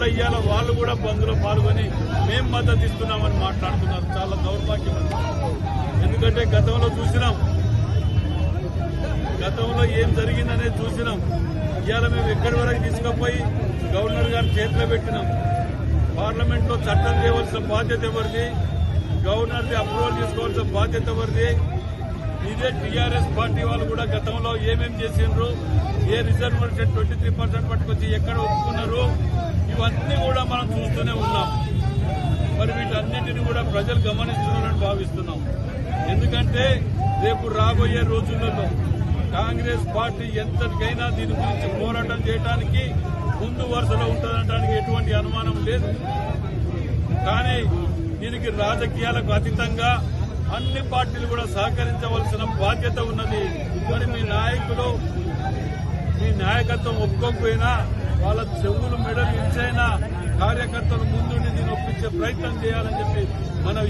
వల్ల ఇవాళ వాళ్ళు కూడా బంద్లో పాల్గొని మేం మద్దతు ఇస్తున్నామని మాట్లాడుతున్నారు. చాలా దౌర్భాగ్యం ఎందుకంటే గతంలో చూసినాం. గతంలో ఏం జరిగిందనేది చూసినాం. ఇవాళ మేము ఎక్కడి వరకు తీసుకుపోయి గవర్నర్ గారి చేతిలో పెట్టినాం. పార్లమెంట్లో చట్టం చేయవలసిన బాధ్యత ఎవరిది? గవర్నర్ ది అప్రూవల్ తీసుకోవాల్సిన బాధ్యత ఎవరిది? ఇదే టీఆర్ఎస్ పార్టీ వాళ్ళు కూడా గతంలో ఏమేం చేసిండ్రు? ఏ రిజర్వ్ ట్వంటీ త్రీ పర్సెంట్ పట్టుకొచ్చి ఎక్కడ ఒప్పుకున్నారు? ఇవన్నీ కూడా మనం చూస్తూనే ఉన్నాం. మరి వీటన్నిటిని కూడా ప్రజలు గమనిస్తున్నారని భావిస్తున్నాం. ఎందుకంటే రేపు రాబోయే రోజులలో కాంగ్రెస్ పార్టీ ఎంతటికైనా దీని గురించి పోరాటం చేయడానికి ముందు వరుసలో ఉంటుందనడానికి ఎటువంటి అనుమానం లేదు. కానీ దీనికి రాజకీయాలకు అతీతంగా అన్ని పార్టీలు కూడా సహకరించవలసిన బాధ్యత ఉన్నది. మరి మీ నాయకులు మీ నాయకత్వం ఒప్పుకోకపోయినా వాళ్ళ చెవులు మెడలు ఇచ్చైనా కార్యకర్తలు ముందుండి దీన్ని ఒప్పించే ప్రయత్నం చేయాలని చెప్పి మన